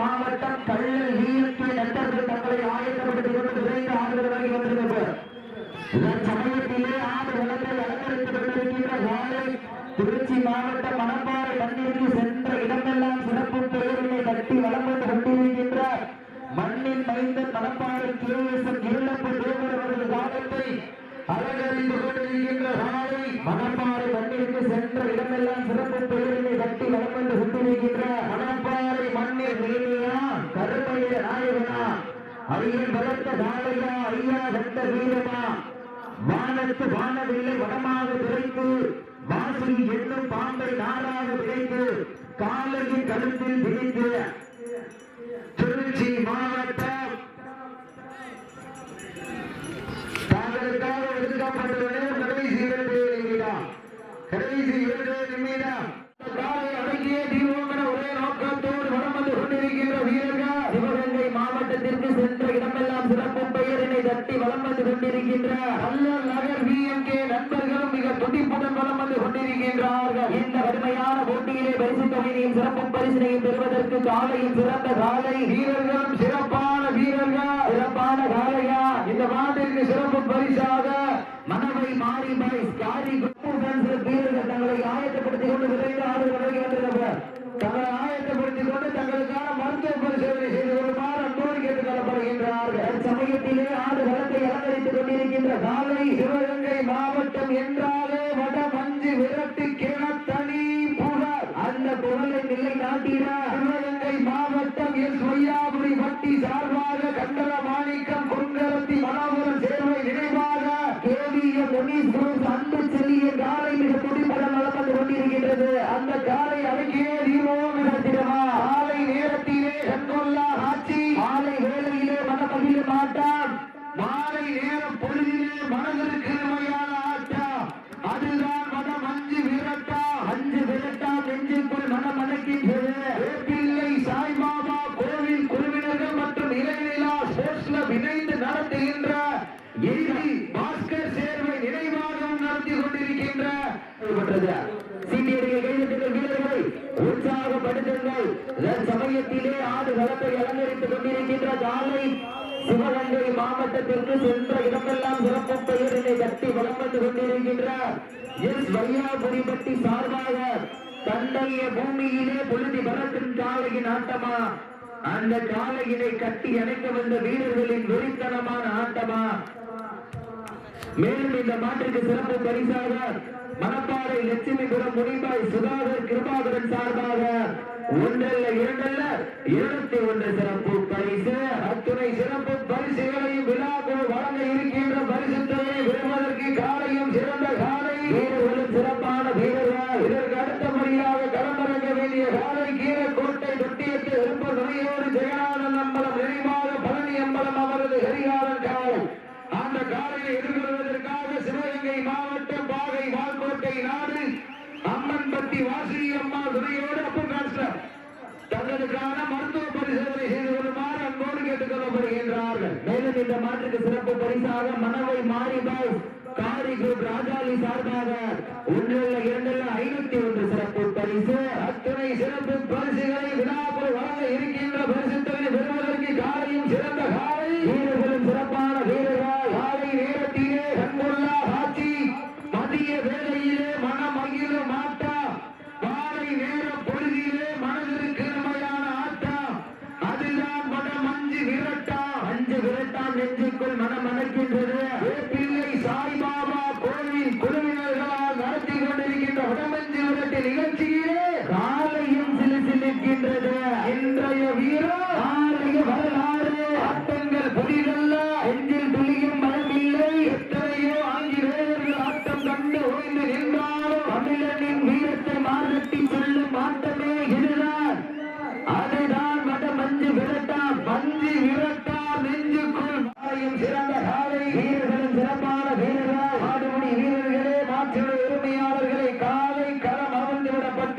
மாவட்டம் கள்ளல் நீருக்கு நண்பர்கள் தங்களை ஆயத்தப்பட்டு கொண்டு விரைந்து ஆதரவு வழங்கி வந்திருக்கிறார் இதன் சமயத்திலே ஆண்டு வளத்தை அலங்கரித்துக் கொண்டிருக்கின்ற வாழை திருச்சி மாவட்டம் மணப்பாறை மண்ணிற்கு சென்ற இடமெல்லாம் சிறப்பு பெயரினை கட்டி வளம் வந்து கொண்டிருக்கின்ற மண்ணின் மைந்தன் மணப்பாறை கேஎஸ்எம் இருளப்பு தேவர் அவர்கள் காலத்தை அலங்கரித்து கொண்டிருக்கின்ற சாலை மணப்பாறை மண்ணிற்கு சென்ற இடமெல்லாம் சிறப்பு பெயரினை கட்டி வளம் வந்து கொண்டிருக்கின்ற மணப்பாறை மண்ணில் மேனியா கருமையில நாயகனா அரியன் பலத்த காளையா ஐயா சட்ட வீரமா? வானத்து வானவில்லை வடமாக விரைத்து வாசி என்னும் பாம்பை நாராக விரைத்து காலையின் கழுத்தில் விரித்து திருச்சி மாவட்டம். தாங்களுக்காக ஒதுக்கப்பட்டுள்ள கடைசி இரண்டு நிமிடம் கடைசி இரண்டு நிமிடம் காலை அடக்கிய தீர்வோமென ஒரே நோக்கத்தோடு வலம் வந்து கொண்டிருக்கின்ற வீரர்கள். சிவகங்கை மாவட்டத்திற்கு சென்ற இடமெல்லாம் சிறப்பு பெயரினை தட்டி வலம் வந்து கொண்டிருக்கின்ற அல்லல் நகர் விஎம்கே நண்பர்களும் மிக துடிப்புடன் வலம் வந்து கொண்டிருக்கின்றார்கள். இந்த கடுமையான போட்டியிலே பரிசு தொகையையும் சிறப்பு பரிசினையும் பெறுவதற்கு காலையும் சிறந்த காலை. வீரர்களும் சிறப்பான வீரர்கள். சிறப்பான காலையா இந்த மாட்டிற்கு சிறப்பு பரிசாக மனவை மாறி பாய்ஸ் காரி குப்பு ஃபேன்ஸ் வீரர்கள் தங்களை ஆயத்தப்படுத்திக் கொண்டு விரைந்து ஆடு வழங்கி வந்திருக்கிறார் தங்களை ஆயத்தப்படுத்திக் கொண்டு தங்களுக்கான மருத்துவ பரிசோதனை செய்து கொள்ளுமாறு அன்போடு கேட்டுக் கொள்ளப்படுகின்றார்கள் சமயத்திலே ஆடு வளத்தை அலங்கரித்துக் கொண்டிருக்கின்ற காலை சிவகங்கை மாவட்டம் என்றாலே வட மஞ்சு விரட்டு கிணத்தனி புகழ். அந்த புகழை நிலை நாட்டினார் சிவகங்கை மாவட்டம் எஸ் வையாபுரி பட்டி சார்பாக கண்டல மாணிக்கம் பொங்கரத்தி மனோகரன் சேர்வை நினைவாக கேவிய முனீஸ் குரூப் அன்பு செல்லிய காலை மிக துடிப்பட நடந்து கொண்டிருக்கின்றது. அந்த காலை அடக்கியே தீபம் அதுதான் வட மஞ்சு விரட்டா அஞ்சு நெஞ்சுக்குள் மனம் வேப்பிள்ளை சாய்பாபா கோவில் குழுவினர்கள் மற்றும் இளைநிலா ஸ்போர்ட்ஸ் இணைந்து நடத்துகின்ற பாஸ்கர் சேர்வை நினைவாகவும் நடத்தி கொண்டிருக்கின்ற. சீனியர்கள் கைதட்டுங்கள் வீரர்களை. உற்சாகப்படுத்துங்கள். சமயத்திலே ஆடு களத்தை அலங்கரித்துக் கொண்டிருக்கின்ற காலை சிவகங்கை மாவட்டத்திற்கு சென்ற இடமெல்லாம் சிறப்பு பெயர் பார்த்துக் கொண்டிருக்கின்றார் வந்து கொண்டிருக்கின்ற எஸ் வையாபுரிபட்டி சார்பாக தன்னுடைய பூமியிலே பொழுதி பரத்தின் காலையின் ஆட்டமா? அந்த காலையினை கட்டி அணைக்க வந்த வீரர்களின் வெறித்தனமான ஆட்டமா? மேலும் இந்த மாற்றுக்கு சிறப்பு பரிசாக மணப்பாறை லட்சுமிபுரம் முனிபாய் சுதாகர் கிருபாகரன் சார்பாக ஒன்றல்ல இரண்டல்ல இருபத்தி ஒன்று சிறப்பு பரிசு அத்துணை சிறப்பு பரிசுகளையும் விழாக்குழு வழங்க இருக்கின்ற பரிசுத்தலை விடுவதற்கு காலையும் சிறந்த காலை வீரர்களும் சிறப்பான வீரர்கள் இதற்கு அடுத்தபடியாக களமிறங்க வேண்டிய காலை கீழக்கோட்டை தொட்டியத்து எழுப்ப துணையோடு ஜெகநாதன் அம்பலம் நினைவாக பழனி அம்பலம் அவரது காலம் அந்த காலையை எதிர்கொள்வதற்காக சிவகங்கை மாவட்டம் பாகை வால்கோட்டை நாடு அம்மன்பட்டி வாசி அம்மா துணையோடு அப்பன் கான்ஸ்டர் தங்களுக்கான மருத்துவ பரிசோதனை செய்து வருமாறு அன்போடு கேட்டுக் கொள்ளப்படுகின்றார்கள் மேலும் இந்த மாற்றுக்கு சிறப்பு பரிசாக மனவை மாறி பாய் காரி குரூப் ராஜாலி சார்பாக ஒன்றில் இரண்டில் ஐநூத்தி ஒன்று சிறப்பு பரிசு. அத்துணை சிறப்பு பரிசுகளை விழாக்குள் வழங்க இருக்கின்ற பரிசுத்தலை பெறுவதற்கு காலையும் சிறந்த காலை.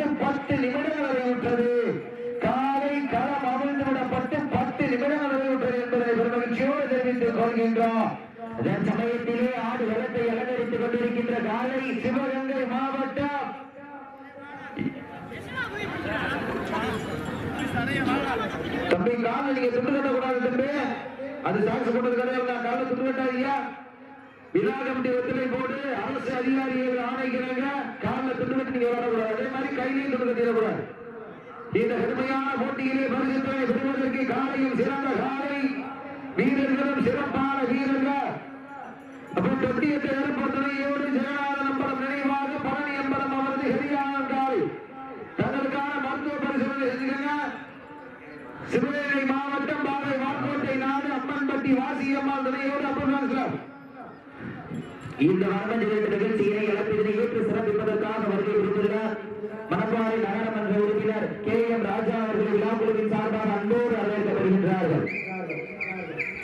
விடப்பட்டு பத்து நிமிடங்கள் அறிவுற்றது காலை களம் அவிழ்ந்து விடப்பட்டு பத்து நிமிடங்கள் அறிவுற்றது என்பதை பெருமகிழ்ச்சியோடு தெரிவித்துக் கொள்கின்றோம். அதன் சமயத்திலே ஆடு வளத்தை அலங்கரித்துக் கொண்டிருக்கின்ற காலை சிவகங்கை மாவட்டம். தம்பி காலை நீங்க துண்டு கட்ட கூடாது தம்பி. அது சாட்சி போட்டது கிடையாது காலை கால கட்டாதீங்க விழா கமிட்டி ஒத்துழை போடு அரசு அதிகாரிகள் ஆணைக்கிறாங்க காலில் துண்டு கட்டி நீங்க வரக்கூடாது. அதே மாதிரி கையிலையும் துண்டு கட்டிடக்கூடாது இந்த கடுமையான போட்டியிலே பரிசுத்தனை பெறுவதற்கு காலையும் சிறந்த காலை. வீரர்களும் சிறப்பான வீரர்கள். அப்போ தொட்டியத்தை ஏற்படுத்தலையோடு ஜெகநாதன் அம்பலம் நினைவாக பழனி அம்பலம் அவரது ஹெரியான காலை. தங்களுக்கான மருத்துவ பரிசோதனை செஞ்சுக்கங்க சிவகங்கை மாவட்டம் பாறை வாக்கோட்டை நாடு அம்மன்பட்டி வாசியம்மாள் துணையோடு அப்பன் கிளப் இந்த வர்மஞ்சலித்த நிகழ்ச்சியினை இழப்பினை ஏற்று சிறப்பிப்பதற்காக வருகை புரிந்துள்ளார் மணப்பாறை நகரமன்ற உறுப்பினர் கே எம் ராஜா அவர்கள் விழாக்குழுவின் சார்பாக அன்போடு வரவேற்கப்படுகின்றார்கள்.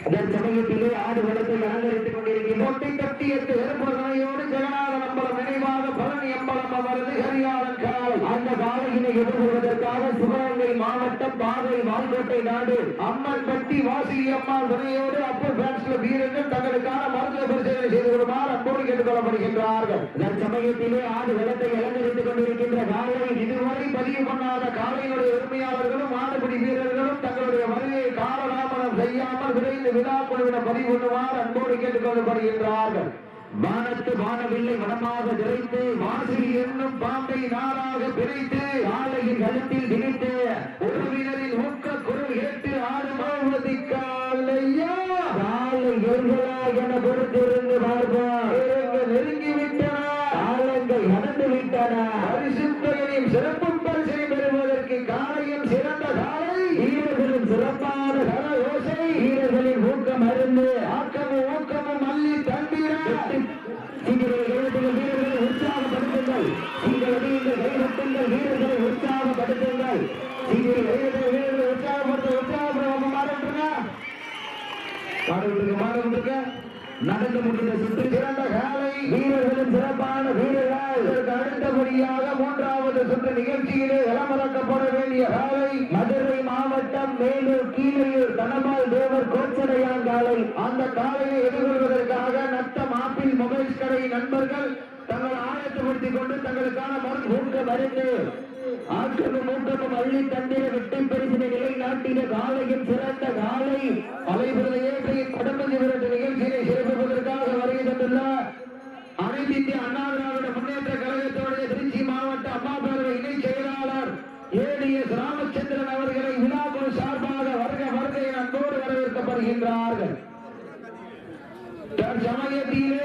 அதன் சமயத்திலே ஆடு வளத்தை அலங்கரித்துக் கொண்டிருக்கின்ற மொட்டை கட்டியத்து ஏற்படுத்தலையோடு ஜெகநாதன் அம்பலம் நினைவாக பழனி அம்பலம் அவரது ஹரியாளன் காலை அந்த பாதையினை எதிர்கொள்வதற்காக சிவகங்கை மாவட்டம் பாதை வால்கோட்டை நாடு. அம்மல் பட்டி வாசிலி அம்மா துணையோடு அப்பன் பிரான்ஸ்ல வீரர்கள் தங்களுக்கான மருத்துவ பரிசோதனை செய்து கொள்ளுமாறு அன்போடு கேட்டுக்கொள்ளப்படுகின்றார்கள் தற்சமயத்திலே ஆடு வளத்தை அலங்கரித்துக் கொண்டிருக்கின்ற காலை இதுவரை பதிவு பண்ணாத காலையுடைய உரிமையாளர்களும் மாடுபிடி வீரர்களும் தங்களுடைய வருகையை காலதாமதம் செய்யாமல் விரைந்து விழா குழுவிடம் பதிவு பண்ணுமாறு அன்போடு கேட்டுக்கொள்ளப்படுகின்றார்கள். வானத்து வானவில்லை வனமாக திரைத்து வாசில் என்னும் பாம்பை நாராக பிரித்து ஆலையின் கழுத்தில் திணித்து உறவினரின் ஊக்க குரல் கேட்டு ஆடுமாவதி காலையா அடுத்தபடியாக மூன்றாவது சுற்று நிகழ்ச்சியிலே இளமறக்கப்பட வேண்டிய காலை மதுரை மாவட்டம் மேலூர் கீழையூர் தனபால் தேவர் கோச்சடையான் காலை அந்த காலையை எதிர்கொள்வதற்காக நத்தம் ஆப்பிள் மொபைல்ஸ் கடை நண்பர்கள் தங்கள் ஆயத்தப்படுத்திக் கொண்டு தங்களுக்கான மருந்து ஊக்க மருந்து ஆக்கமும் ஊக்கமும் அள்ளி தந்திர வெற்றி பரிசினை நிலைநாட்டின காலையும் சிறந்த காலை. அலைபுரத ஏற்றையின் கடம்பதி நிகழ்ச்சியை சிறப்பிப்பதற்காக வருகை தந்துள்ள அனைத்து இந்திய அண்ணா திராவிட முன்னேற்ற கழகத்தோடைய திருச்சி மாவட்ட அம்மா பேரவை இணை செயலாளர் ஏடிஎஸ் ராமச்சந்திரன் அவர்களை விழாக்குழு சார்பாக வருக வருகை அன்போடு வரவேற்கப்படுகின்றார்கள். தற்சமயத்திலே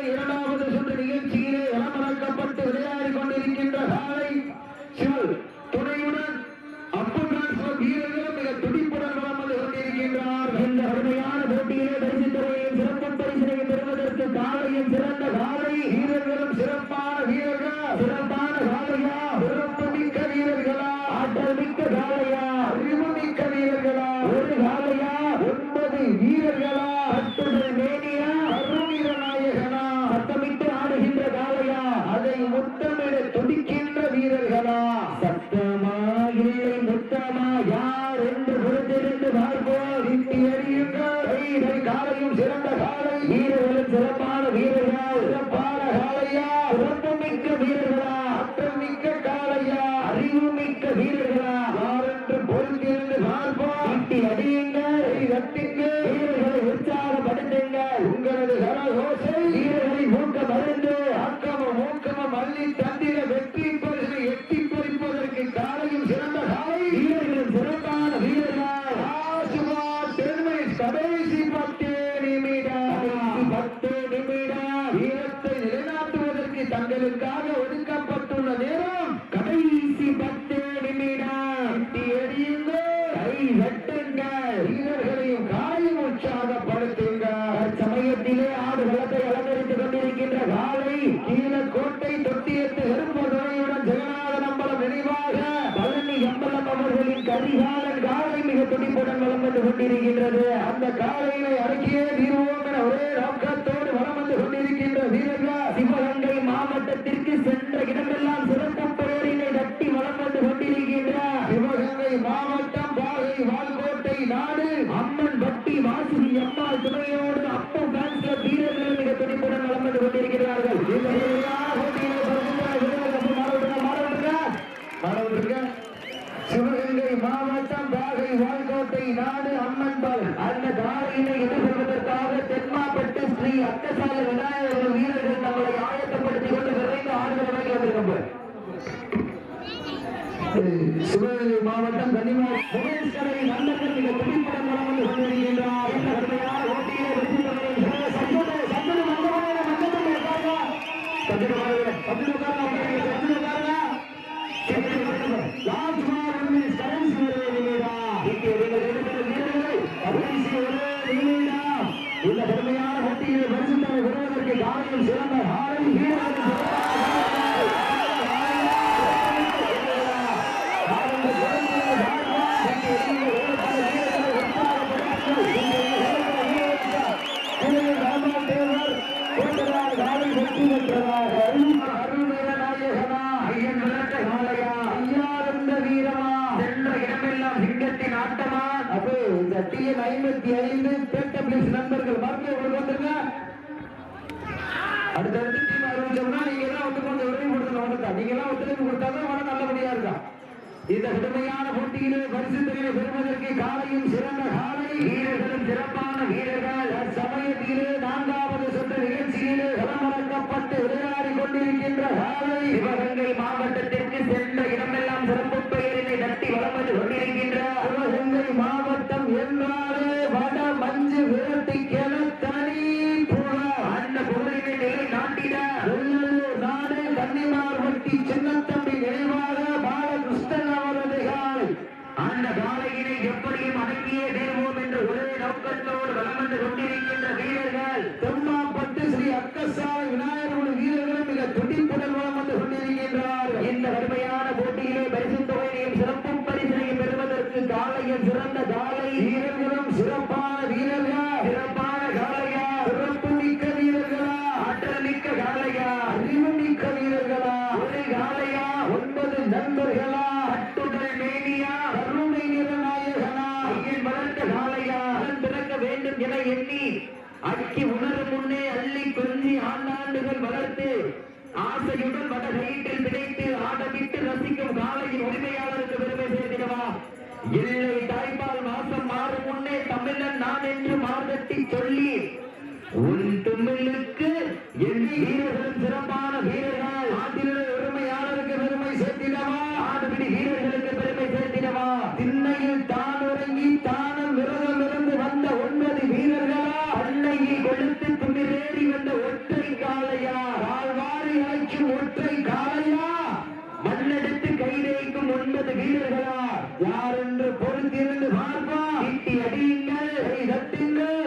உற்சாகப்படுத்துங்கள். உங்களது கரகோசை வீரர்களை ஊக்க மருந்து. ஆக்கமும் ஊக்கமும் அள்ளி தந்திர வெற்றி பரிசு எட்டி பறிப்பதற்கு காலையும் கொண்டிருக்கின்றது. அந்த காலையினை அடக்கியே தீர்வோம் என ஒரே நோக்கத்தோடு வலம் வந்து கொண்டிருக்கின்ற வீரர்கள் சிவகங்கை மாவட்டத்திற்கு சென்ற இடமெல்லாம் சிறப்பு பெயரினை தட்டி வலம் வந்து கொண்டிருக்கின்ற சிவகங்கை மாவட்டம் பாகை வால்கோட்டை நாடு. அம்மன் பட்டி வாசுகி அம்மாள் துணையோடு அப்போ பேங்க்ல வீரர்கள் மிக துணிப்புடன் வளம் வந்து கொண்டிருக்கிறார்கள். மாறினை எதிர்கொள்வதற்காக தென்மாப்பட்டு ஸ்ரீ அக்கசால விநாயகர்கள் வீரர்கள் தங்களை ஆயத்தப்படுத்திக் கொண்டு விரைந்து ஆடுகள் வழங்கி வந்திருக்கின்றனர் சிவகங்கை மாவட்டம் கனிமா புவனேஸ்வரர் போட்டியிலே பரிசு தொகையை பெறுவதற்கு காலையும் சிறந்த காலை. வீரர்களும் சிறப்பான வீரர்கள். அச்சமயத்திலே நான்காவது சுற்று நிகழ்ச்சியிலே களமிறக்கப்பட்டு விளையாடி கொண்டிருக்கின்ற காலை. சிவகங்கை மாவட்டத்திற்கு சென்ற இடமெல்லாம் சிறப்பு பெயரினை தட்டி வளம் வந்து கொண்டிருக்கின்ற சிவகங்கை மாவட்டம் என்றாலே ஸ்ரீ அக்கசாலை விநாயகருடைய வீரர்களும் மிக துடிப்புடன் வலம் வந்து கொண்டிருக்கின்றார்கள் இந்த கடுமையான போட்டியிலே பரிசு தொகையையும் சிறப்பு பரிசினையும் பெறுவதற்கு காலையில் சிறந்த காலை வீரர்களும் சிறப்பான வீரர்கள் சிறப்பான காலையா சிறப்பு மிக்க வீரர்களா ஆற்றல் மிக்க காலையா அறிவு மிக்க வீரர்களா ஒரு காலையா ஒன்பது நண்பர்களா அட்டுடல் மேனியா கருணை நிறநாயகனா ஐயன் வளர்த்த காலையா அதன் பிறக்க வேண்டும் என எண்ணி அக்கி உணரும் முன்னே அள்ளி கொஞ்சி ஆண்டாண்டுகள் வளர்த்து ஆசையுடன் வட கயிற்றில் பிணைத்து ஆடமிட்டு ரசிக்கும் காலையின் உரிமையாளருக்கு பெருமை சேர்த்திடவா? இல்லை தாய்ப்பால் மாசம் மாறும் முன்னே தமிழன் நான் என்று மார்கட்டி சொல்லி உன் தமிழுக்கு என் வீரர்கள் ஒன்பது வீரர்களா யார் என்று பொறுத்திருந்து பார்ப்பா அடியுங்கள். கை தட்டுங்கள்.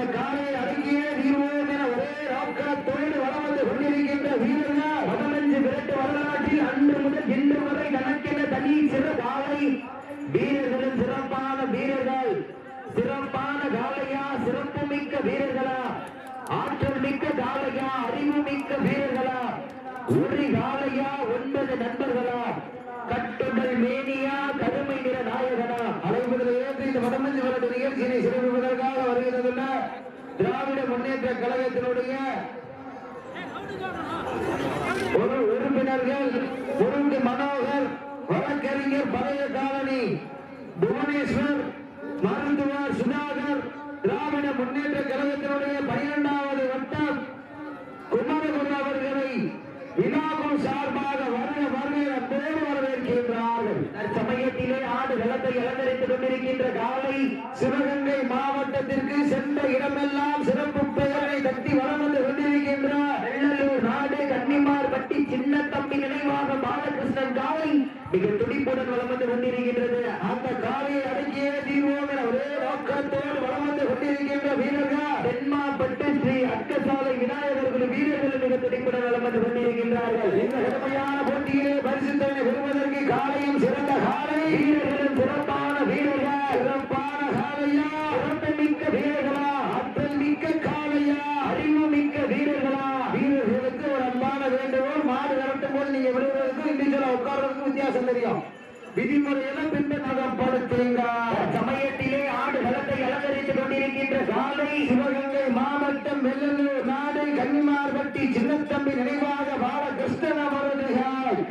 அந்த காலை அடங்கியே தீர்வோம் என ஒரே நோக்கத்தோடு வளம் வந்து கொண்டிருக்கின்ற வீரர்கள் பதினஞ்சு விரட்டு வரலாற்றில் அன்று முதல் இன்று வரை கணக்கென தனி சிறு காலை வீரர்களும் சிறப்பான வீரர்கள். சிறப்பான காலையா சிறப்பு மிக்க வீரர்களா. ஆற்றல் மிக்க காலையா அறிவு மிக்க வீரர்களா. ஒரு காலையா ஒன்பது நண்பர்களா. கட்டுடல் மேனியா கருமை நிற நாயகனா. அழைப்பதில் ஏற்றி இந்த வடமஞ்சு வருட நிகழ்ச்சியினை சிறப்பு திராவிட முன்னேற்ற கழகத்தினுடைய ஒரு உறுப்பினர்கள் குருந்து மனோகர் வழக்கறிஞர் பழைய காலனி புவனேஸ்வர் மருத்துவர் சுதாகர் திராவிட முன்னேற்ற கழகத்தினுடைய பனிரெண்டாவது வட்டம் குமரகுரு அவர்களை வினாபம் சார்பாக வருக வருக அன்போடு வரவேற்கின்றார்கள். தற்சமயத்திலே ஆடு களத்தை அலங்கரித்துக் கொண்டிருக்கின்ற காலை சிவகங்கை மாவட்டத்திற்கு சென்ற இடமெல்லாம் சிறப்பு பெயரை தட்டி வலம் வந்து கொண்டிருக்கின்ற வெள்ளலூர் நாடு கன்னிமார் பட்டி சின்ன தம்பி நினைவாக பாலகிருஷ்ணன் காலை மிக துடிப்புடன் வளம் வந்து கொண்டிருக்கின்றது. அந்த காலை நோக்கத்தோடு வளம் வந்து கொண்டிருக்கின்ற வீரர்கள். தென்மாப்பட்டு ஸ்ரீ அக்கசாலை விநாயகர்கள் வீரர்கள் மிக துடிப்பட வலம் வந்து கொண்டிருக்கின்றார்கள். இந்த கடுமையான போட்டியிலே பரிசுத்தனை பெறுவதற்கு காலையும் சிறந்த காலை. வீரர்கள் சிறப்பான வீரர்கள் சிறப்பான காலையா சிறப்பு மிக்க வீரர்களா ஆற்றல் மிக்க காலையா அறிவு மிக்க வீரர்களா வீரர்களுக்கு ஒரு அன்பான வேண்டுகோள் மாடு விரட்டும் போது நீங்க விடுவதற்கும் இண்டிவிஜுவலா உட்கார்றதுக்கும் வித்தியாசம் தெரியும் விதிமுறையெல்லாம் பின்பற்றப்படுத்துங்க சமயத்திலே ஆடு களத்தை அலங்கரித்துக் கொண்டிருக்கின்ற காலை சிவகங்கை மாவட்டம் வெள்ளலூர் நாடு கன்னிமார்பட்டி சின்னத்தம்பி நினைவாக பாலகிருஷ்ணன் அவர்கள்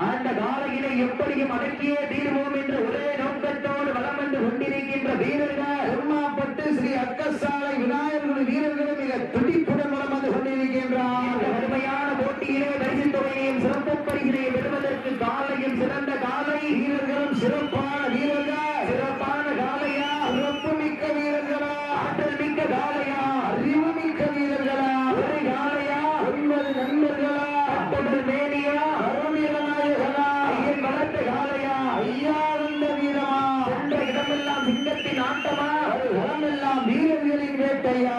அந்த காலையினை எப்படியும் அடக்கியே தீர்வோம் என்ற ஒரே நோக்கத்தோடு வளம் வந்து கொண்டிருக்கின்ற வீரர்கள் பெருமாப்பட்டு ஸ்ரீ அக்கசாலை விநாயகர்கள் வீரர்களும் மிக துடிப்புடன் வளம் வந்து கொண்டிருக்கின்றார் இந்த கடுமையான போட்டியிலே பரிசு தொகையையும் சிறப்பு பரிசினையும் பெறுவதற்கு கால சிறந்த காலை வீரர்களும் சிறப்பான வீரர்கள் சிறப்பான காலையா சிறப்பு மிக்க வீரர்களா ஆற்றல் மிக்க காலையா அறிவு மிக்க வீரர்களா ஒரு காலையா ஒன்பது நண்பர்களா தொடர் மேனியா அருமையநாயகனா ஐயன் வளர்த்த காலையா ஐயானந்த வீரமா சென்ற இடமெல்லாம் சிங்கத்தின் ஆட்டமா எல்லாம் வீரர்களின் வேட்டையா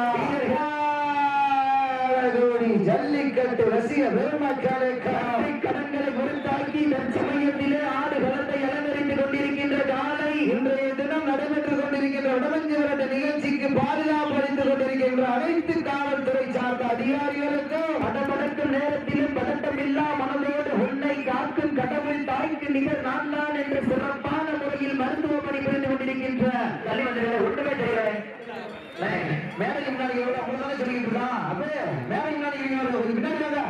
வீரர்களோடி ஜல்லிக்கட்டு ரசிக பெருமக்களை கட்டை கடன்களை பொறுத்தாக்கி தற்சமயத்திலே ஆடு கலத்தை அலங்கரித்துக் கொண்டிருக்கின்ற காலை இன்றைய தினம் நடைபெற்றுக் கொண்டிருக்கின்ற உடமஞ்சி நிகழ்ச்சிக்கு பாதுகாப்பு அளித்துக் கொண்டிருக்கின்ற அனைத்து காவல்துறை சார்ந்த அதிகாரிகளுக்கும் படப்படக்கும் நேரத்திலும் பதட்டம் இல்லா மனதோடு உன்னை காக்கும் கடவுள் தாய்க்கு நிகர் நான் தான் என்று சிறப்பான முறையில் மருத்துவ பணி புரிந்து கொண்டிருக்கின்ற தலைவர்களை ஒன்றுமே தெரியல. மேடைக்கு முன்னாடி எவ்வளவு அவ்வளவுதானே சொல்லிட்டு இருக்கான் அப்பே மேடைக்கு முன்னாடி நீங்க எவ்வளவு? கொஞ்சம் பின்னாடி வாங்க.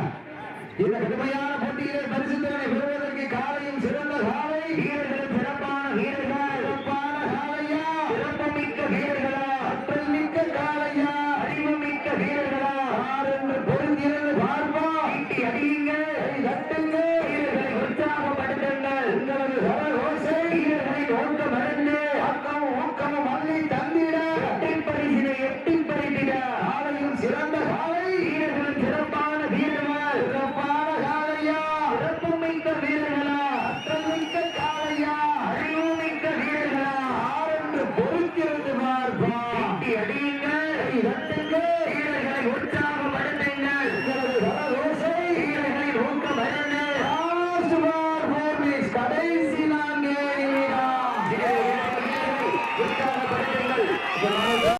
இந்த கடுமையான போட்டியிலே பரிசுத்தனை பெறுவதற்கு காலையும் சிறந்த காலை. வீரர்களும் சிறப்பான வீரர்கள். சிறப்பான காலையா? சிறப்புமிக்க வீரர்களா? ஆற்றல் மிக்க காலையா? அறிவு மிக்க வீரர்களா? ஆரென்று பொருந்திருந்து பார்ப்போம். ஈட்டி அடியுங்கள் கை தட்டுங்கள். வீரர்களை உற்சாகப்படுத்துங்கள். உங்களது கரகோசை. வீரர்களை நோக்க மறந்து